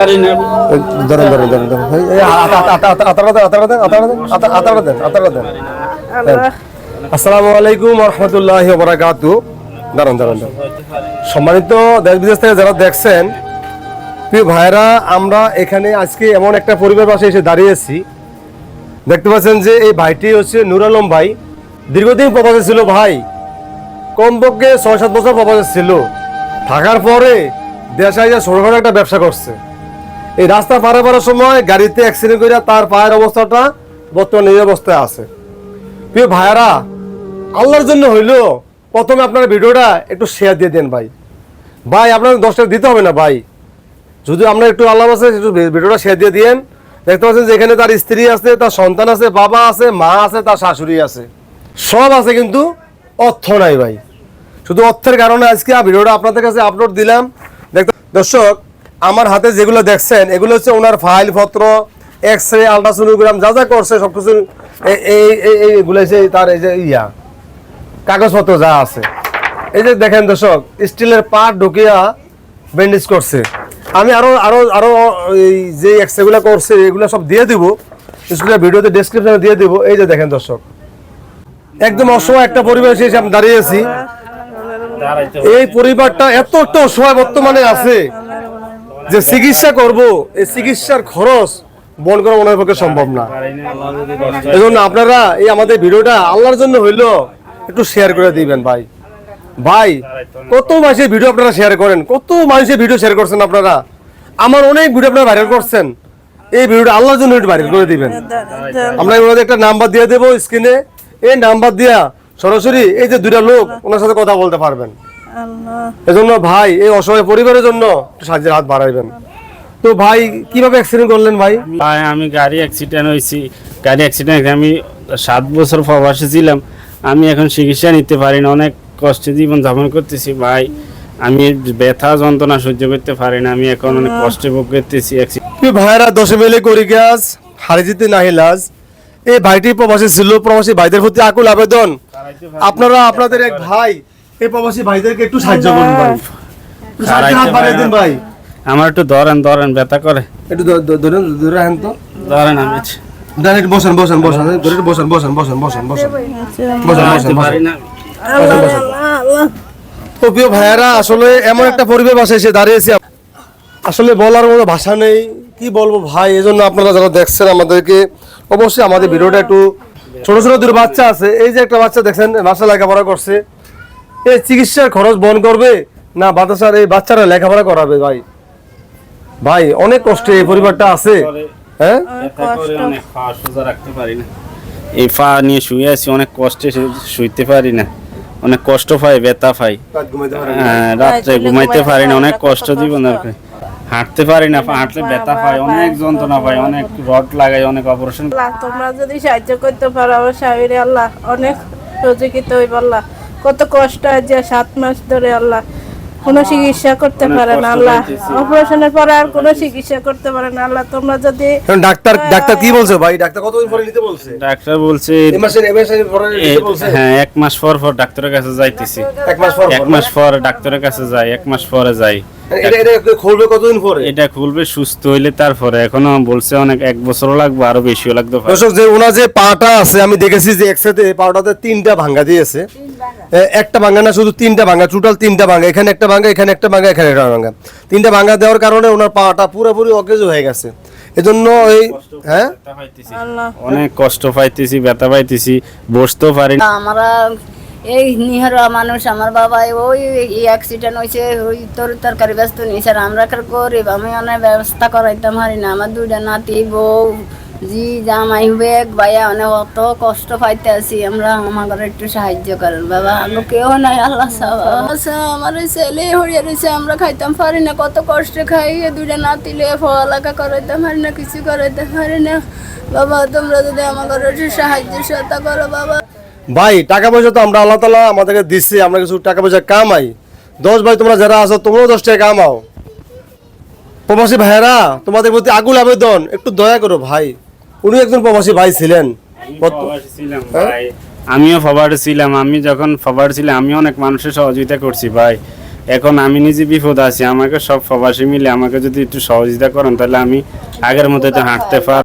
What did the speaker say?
ধরেন ধরেন ধরেন ধরেন আসসালামু আলাইকুম রহমতুল্লাহ বরাকাতু দাঁড়ান দাঁড়ান। সম্মানিত দেশ বিদেশ থেকে যারা দেখছেন প্রিয় ভাইরা আমরা এখানে আজকে এমন একটা পরিবার পাশে এসে দাঁড়িয়েছি দেখতে পাচ্ছেন যে এই ভাইটি হচ্ছে নুর আলম ভাই দীর্ঘদিন প্রবাসে ছিল ভাই কমপক্ষে ছয় সাত বছর প্রবাসে ছিল থাকার পরে দেশে ছোটখাটো একটা ব্যবসা করছে এই রাস্তা পারে পারার সময় গাড়িতে অ্যাক্সিডেন্ট করে তার পায়ের অবস্থাটা বর্তমানে এই অবস্থায় আছে। প্রিয় ভাইয়ারা, আল্লাহর জন্য হইল প্রথমে আপনার ভিডিওটা একটু শেয়ার দিয়ে দেন ভাই। ভাই, আপনার দশটা দিতে হবে না ভাই। যদি আমরা একটু আল্লাহ আছে একটু ভিডিওটা শেয়ার দিয়ে দিয়েন, দেখতে পাচ্ছেন যে এখানে তার স্ত্রী আছে, তার সন্তান আছে, বাবা আছে, মা আছে, তার শাশুড়ি আছে। সব আছে কিন্তু অর্থ নাই ভাই। শুধু অর্থের কারণে আজকে ভিডিওটা আপনাদের কাছে আপলোড দিলাম। দেখতে দর্শক আমার হাতে যেগুলো দেখছেন, এগুলো হচ্ছে ওনার ফাইল পত্র এক্স রে আলট্রাসোনোগ্রাম যা যা করছে সব কিছু এই- এই এই- এইগুলো তার এই যে ইয়া, কাগজপত্র যা আছে। এই যে দেখেন দর্শক, স্টিলের পাট ঢুকিয়া ব্যান্ডেজ করছে। আমি আরও আরও আরও এই যে এক্সরেগুলো করছে, এগুলো সব দিয়ে দিব। স্কুলের ভিডিওতে ডেসক্রিপশনে দিয়ে দিব। এই যে দেখেন দর্শক, একদম অসহায় একটা পরিবেশে এসে আমি দাঁড়িয়েছি এই পরিবারটা এত একটা অসহায় বর্তমানে আছে। যে চিকিৎসা করব, এই চিকিৎসার খরচ বন করা ওনার পক্ষে সম্ভব না। এই জন্য আপনারা এই আমাদের ভিডিওটা আল্লাহর জন্য হইল একটু শেয়ার করে দিবেন ভাই। ভাই, কত মানুষের ভিডিও আপনারা শেয়ার করেন? কত মানুষের ভিডিও শেয়ার করছেন আপনারা? আমার অনেক ভিডিও আপনারা ভাইরাল করছেন। এই ভিডিওটা আল্লাহর জন্য একটু ভাইরাল করে দিবেন। আমরা ওনাদের একটা নাম্বার দিয়ে দেবো স্ক্রিনে এই নাম্বার দিয়া সরাসরি এই যে দুইটা লোক ওনার সাথে কথা বলতে পারবেন। এজন্য ভাই এই অসহায় পরিবারের জন্য একটু সাহায্যের হাত বাড়াইবেন। তো ভাই কীভাবে অ্যাক্সিডেন্ট করলেন ভাই? ভাই আমি গাড়ি অ্যাক্সিডেন্ট হয়েছি। গাড়ি অ্যাক্সিডেন্ট আমি সাত বছর প্রবাসে ছিলাম। আমি এখন চিকিৎসা নিতে পারি না অনেক কষ্টে জীবন যাপন করতেছি ভাই। আমি ব্যথা যন্ত্রণা সহ্য করতে পারি না আমি এখন অনেক কষ্টে ভোগ করতেছি। ভাইরা দশে মিলে করি গাছ হারিজিতে নাহিলাজ এই ভাইটি প্রবাসী ছিল প্রবাসী ভাইদের প্রতি আকুল আবেদন। আপনারা আপনাদের এক ভাই এই প্রবাসী ভাইদেরকে একটু সাহায্য করুন ভাই। হাত বাড়িয়ে দিন ভাই। আমার একটু ধরেন ধরেন ব্যথা করে। একটু ধরেন তো। ধরেন আমি। একটু বসেন বসেন বসেন ধরে একটু বসেন বসেন বসেন বসেন বসেন। বসেন বসেন বসেন। না। তো প্রিয় ভাইয়ারা আসলে এমন একটা পরিবেশ এসে দাঁড়িয়েছি। আসলে বলার মতো ভাষা নেই। কি বলব ভাই? এজন্য আপনারা যারা দেখছেন আমাদেরকে অবশ্যই আমাদের ভিডিওটা একটু ছোট ছোট দুটো বাচ্চা আছে। এই যে একটা বাচ্চা দেখছেন বাচ্চা লেখাপড়া করছে। এই চিকিৎসার খরচ বহন করবে? না বাতাসার এই বাচ্চারা লেখাপড়া করাবে ভাই। ভাই অনেক কষ্টে এই পরিবারটা আছে। হ্যাঁ? রাখতে পারি না। এই পা নিয়ে শুয়ে আছি অনেক কষ্টে শুইতে পারি না। অনেক কষ্ট পাই ব্যথা পাই। হ্যাঁ, রাত্রে ঘুমাইতে পারি না অনেক কষ্ট জীবন আর হাঁটতে পারি না হাঁটলে ব্যথা পাই অনেক যন্ত্রণা পাই অনেক রড লাগাই অনেক অপারেশন। আল্লাহ তোমরা যদি সাহায্য করতে পারো আমার স্বামীরে আল্লাহ অনেক সহযোগিত হইব আল্লাহ। কত কষ্ট আছে সাত মাস ধরে আল্লাহ কোনো চিকিৎসা করতে পারে না আল্লাহ অপারেশনের পরে আর কোনো চিকিৎসা করতে পারে না আল্লাহ তোমরা যদি ডাক্তার ডাক্তার কি বলছো ভাই? ডাক্তার কতদিন পরে নিতে বলছে? ডাক্তার বলছে এই মাসের এই মাসের পরে নিতে বলছে? হ্যাঁ এক মাস পর পর ডাক্তারের কাছে যাইতেছি। এক মাস পর এক মাস পর ডাক্তারের কাছে যাই এক মাস পরে যাই। কতদিন পরে? এটা খুলবে সুস্থ হইলে তারপরে। এখনও বলছে অনেক এক বছরও লাগবে আরও বেশিও লাগতে পারে। দর্শক যে ওনার যে পাটা আছে আমি দেখেছি যে একসাথে পাটাতে তিনটা ভাঙ্গা দিয়েছে। একটা ভাঙ্গা না শুধু তিনটা ভাঙ্গা টোটাল তিনটা ভাঙ্গা। এখানে একটা ভাঙ্গা এখানে একটা ভাঙ্গা এখানে একটা ভাঙ্গা। তিনটা ভাঙ্গা দেওয়ার কারণে ওনার পাটা পুরোপুরি অকেজ হয়ে গেছে। এজন্য এই হ্যাঁ? অনেক কষ্ট পাইতেছি ব্যথা পাইতেছি বসতেও পারি আমরা এই নিহরা মানুষ আমার বাবা ওই অ্যাক্সিডেন্ট হয়েছে ওই তোর তরকারি ব্যস্ত নিয়েছে আর আমরা কার গরিব আমি অনেক ব্যবস্থা করাইতাম হারি না। আমার দুইটা নাতি বউ জি জামাই বেগ ভাইয়া অনেক অত কষ্ট পাইতে আছি আমরা আমার ঘরে একটু সাহায্য করেন বাবা। আগে কেউ নাই আল্লাহ আচ্ছা আমার এই ছেলে হরিয়া রয়েছে আমরা খাইতাম পারি না কত কষ্টে খাই দুইটা নাতি লিয়ে পড়ালেখা করাইতাম পারি না কিছু করাইতে পারি না। বাবা তোমরা যদি আমার ঘরে একটু সাহায্য সহায়তা করো বাবা। ভাই, টাকা পয়সা তো আমরা আল্লাহ তালা আমাদেরকে দিচ্ছি আমরা কিছু টাকা পয়সা কামাই। দশ ভাই, তোমরা যারা আছো, তোমরাও দশ টাকা কামাও। প্রবাসী ভাইয়েরা, তোমাদের প্রতি আগুল আবেদন, একটু দয়া করো ভাই। উনি একজন প্রবাসী ভাই ছিলেন। আমিও ফরওয়ার্ড ছিলাম, আমি যখন ফরওয়ার্ড ছিলাম, আমি অনেক মানুষের সহযোগিতা করছি, ভাই। এখন আমি নিজে বিপদ আছি, আমাকে সব প্রবাসী মিলে আমাকে যদি একটু সহযোগিতা করেন, তাহলে আমি আগের মতো হাঁটতে পার